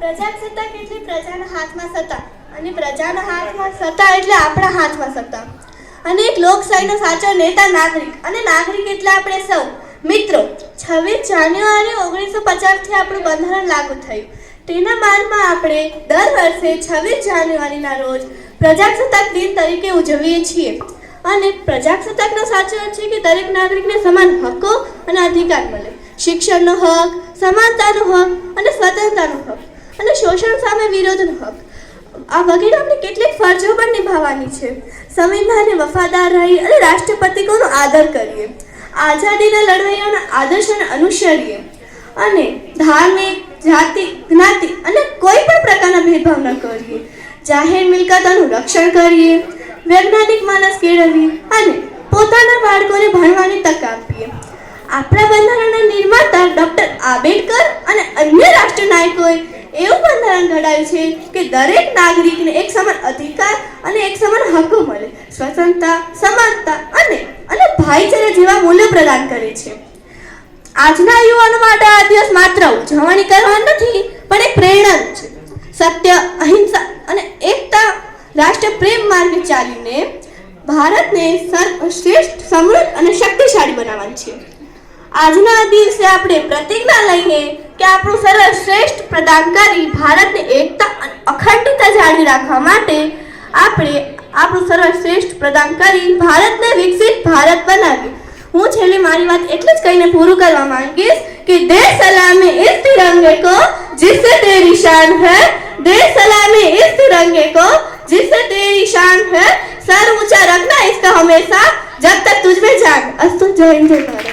પ્રજાસત્તાક એટલે પ્રજાના હાથમાં સત્તા. અને પ્રજાના હાથમાં સત્તા એટલે આપણા હાથમાં સત્તા. અને એક લોકશાહીનો સાચો નેતા નાગરિક. અને નાગરિક એટલે આપણે સૌ. મિત્રો, છવ્વીસ જાન્યુઆરી ઓગણીસો પચાસથી આપણું બંધારણ લાગુ થયું. તેના માનમાં આપણે દર વર્ષે છવ્વીસ જાન્યુઆરીના રોજ પ્રજાસત્તાક દિન તરીકે ઉજવીએ છીએ. અને પ્રજાસત્તાકનો સાચો અર્થ છે કે દરેક નાગરિકને સમાન હકો અને અધિકાર મળે. શિક્ષણનો હક, સમાનતાનો હક અને સ્વતંત્રતાનો હક. વિરોધનો હક. આ વગેરે આપણે કેટલીક ફરજો પણ નિભાવવાની છે. સંવિધાનને વફાદાર રહી અને રાષ્ટ્રપતિકોનો આદર કરીએ. આઝાદીના લડવૈયાના આદર્શોને અનુસરીએ. અને ધાર્મિક, જાતિ, જ્ઞાતિ અને કોઈ પણ પ્રકારના ભેદભાવ ન કરીએ. જાહેર મિલકતોનું રક્ષણ કરીએ. વૈજ્ઞાનિક માનસ કેળવીએ અને પોતાના બાળકોને ભણવાની તક આપીએ. આપણા બંધારણના નિર્માતા ડોક્ટર આંબેડકર અને અન્ય રાષ્ટ્ર નાયકોએ એવું બંધારણ ઘડાયું છે કે દરેક નાગરિકને એક સમાન અધિકાર અને એક સમાન હકો મળે. સ્વતંત્રતા, સમાનતા અને અને ભાઈચારા જેવા મૂલ્યો પ્રદાન કરે છે. આજના યુવાનો માટે આ દિવસ માત્ર ઉજવણી કરવા નથી, પણ એક પ્રેરણા છે. સત્ય, અહિંસા અને એકતા રાષ્ટ્ર પ્રેમ માર્ગે ચાલીને ભારતને શ્રેષ્ઠ સમૃદ્ધ અને શક્તિશાળી બનાવવાનું છે. આજના દિવસે આપણે પ્રતિજ્ઞા લઈએ કે આપણું સર્વશ્રેષ્ઠ પ્રદાનકારી ભારતની એકતા અને અખંડિતતા જાળવી રાખવા માટે આપણે આપણું સર્વશ્રેષ્ઠ પ્રદાનકારી ભારતને વિકસિત ભારત બનાવીએ હું છેલ્લે મારી વાત એટલે જ કહીને પૂરું કરવા માંગીશ કે દેશ સલામે ઇસ તિરંગે કો जिससे तेरी शान है देश सलामे इस तिरंगे को जिससे तेरी शान है सर ऊंचा रखना इसका हमेशा जब तक तुझ में जान अस्तु जय हिंद जय भारत